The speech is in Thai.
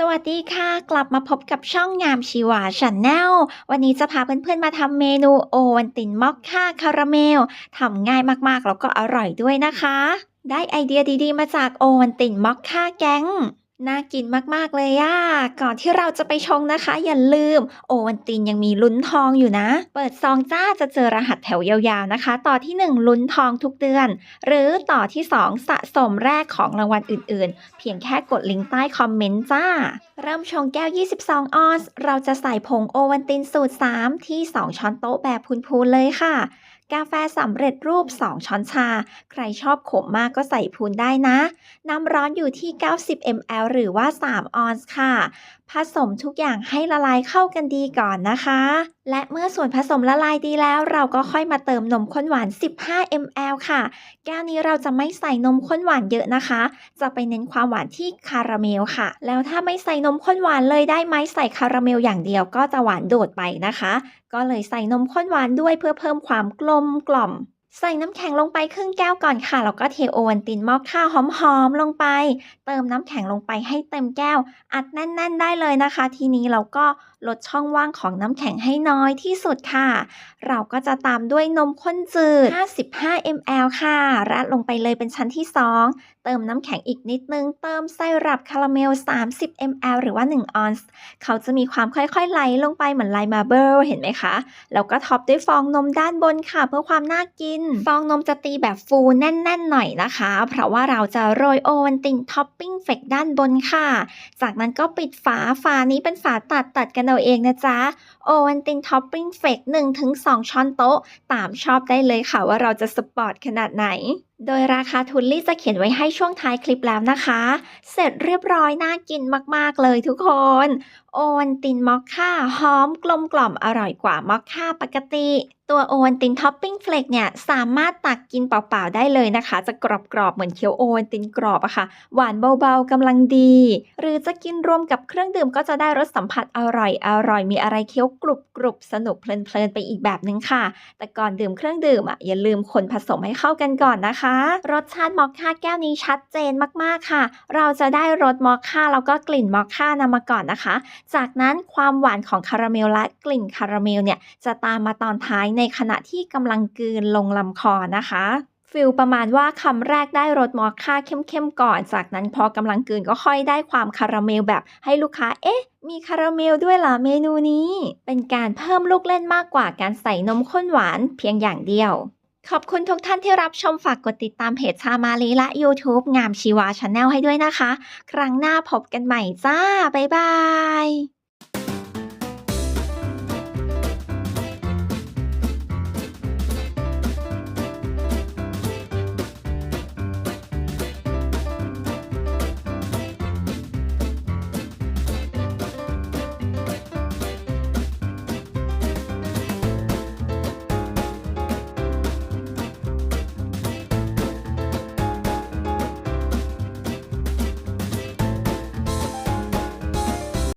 สวัสดีค่ะ กลับมาพบกับช่องงามชีวาชาแนลวันนี้จะพาเพื่อนๆมาทำเมนูโอวันตินมอคค่าคาราเมลทำง่ายมากๆ แล้วก็อร่อยด้วยนะคะ ได้ไอเดียดีๆ มาจากโอวันตินมอคค่าแก๊ง น่ากินมากๆเลยอะก่อนที่เราจะไปชงนะคะ อย่าลืม โอวันตินยังมีลุ้นทองอยู่นะ เปิดซองจ้าจะเจอรหัสแถวยาวๆนะคะ ต่อที่ 1 ลุ้นทองทุกเดือน หรือต่อที่ 2 สะสมแรกของรางวัลอื่นๆ เพียงแค่กดลิงก์ใต้คอมเมนต์จ้า เริ่มชงแก้ว 22 ออนซ์เราจะใส่ผงโอวันตินสูตร 3 ที่ 2 ช้อนโต๊ะแบบพูนๆเลยค่ะ กาแฟสำเร็จรูป 2 ช้อนชา ใครชอบขมมากก็ใส่พูนได้นะ น้ำร้อนอยู่ที่ 90 ml หรือว่า 3 ออนซ์ค่ะผสมทุกอย่างให้ละลายเข้ากันดีก่อนนะคะ และเมื่อส่วนผสมละลายดีแล้ว เราก็ค่อยมาเติมนมข้นหวาน 15 ml ค่ะ แก้วนี้เราจะไม่ใส่นมข้นหวานเยอะนะคะ จะไปเน้นความหวานที่คาราเมลค่ะ แล้วถ้าไม่ใส่นมข้นหวานเลยได้ไหมใส่คาราเมลอย่างเดียวก็จะหวานโดดไปนะคะ ก็เลยใส่นมข้นหวานด้วยเพื่อเพิ่มความกลมกล่อม ใส่น้ำแข็งลงไปครึ่งแก้วก่อนค่ะ แล้วก็เทโอวันตินมอคค่าหอมๆลงไป เติมน้ำแข็งลงไปให้เต็มแก้ว อัดแน่น ๆ ได้เลยนะคะ ทีนี้เราก็ลดช่องว่างของน้ำแข็งให้น้อยที่สุดค่ะ เราก็จะตามด้วยนมข้นจืด 55 ml ค่ะราดลงไปเลยเป็นชั้นที่ 2 เติมน้ำแข็งอีกนิดนึง เติมไซรัปคาราเมล 30 ml หรือว่า 1 ออนซ์ เขาจะมีความค่อยๆ ไหลลงไปเหมือนไลมาเบิลเห็นไหมคะ แล้วก็ท็อปด้วยฟองนมด้านบนค่ะ เพื่อความน่ากิน ฟองนมจะตีแบบฟูแน่นๆหน่อยนะคะ เพราะว่าเราจะโรยโอวันตินท็อปปิ้งเฟกด้านบนค่ะ จากนั้นก็ปิดฝา ฝานี้เป็นฝาตัดตัดกันเอาเองนะจ๊ะ โอวันตินท็อปปิ้งเฟก1ถึง2ช้อนโต๊ะ ตามชอบได้เลยค่ะว่าเราจะสปอร์ตขนาดไหนโดยราคาทุนลี่จะเขียนไว้ให้ช่วงท้ายคลิปแล้วนะคะ เสร็จเรียบร้อยน่ากินมากๆเลยทุกคน โอวันตินมอคค่าหอมกลมกล่อมอร่อยกว่ามอคค่าปกติ ตัวโอวันตินท็อปปิ้งเฟลกเนี่ยสามารถตักกินเปล่าๆได้เลยนะคะ จะกรอบๆเหมือนเคี้ยวโอวันตินกรอบอะค่ะ หวานเบาๆกำลังดี หรือจะกินรวมกับเครื่องดื่มก็จะได้รสสัมผัสอร่อยอร่อยมีอะไรเคี้ยวกรุบกรุบสนุกเพลินๆไปอีกแบบนึงค่ะ แต่ก่อนดื่มเครื่องดื่มอะอย่าลืมคนผสมให้เข้ากันก่อนนะคะ รสชาติมอคค่าแก้วนี้ชัดเจนมากๆค่ะ เราจะได้รสมอคค่าแล้วก็กลิ่นมอคค่านำมาก่อนนะคะ จากนั้นความหวานของคาราเมลและกลิ่นคาราเมลเนี่ยจะตามมาตอนท้ายในขณะที่กำลังกลืนลงลำคอนะคะ ฟิลประมาณว่าคำแรกได้รสมอคค่าเข้มๆก่อน จากนั้นพอกำลังกืนก็ค่อยได้ความคาราเมลแบบให้ลูกค้า เอ๊ะ มีคาราเมลด้วยเหรอเมนูนี้ เป็นการเพิ่มลูกเล่นมากกว่าการใส่นมข้นหวานเพียงอย่างเดียว ขอบคุณทุกท่านที่รับชมฝากกดติดตามเพจชามาลีและ YouTube งามชีวาชาแนลให้ด้วยนะคะ ครั้งหน้าพบกันใหม่จ้า บ๊ายบาย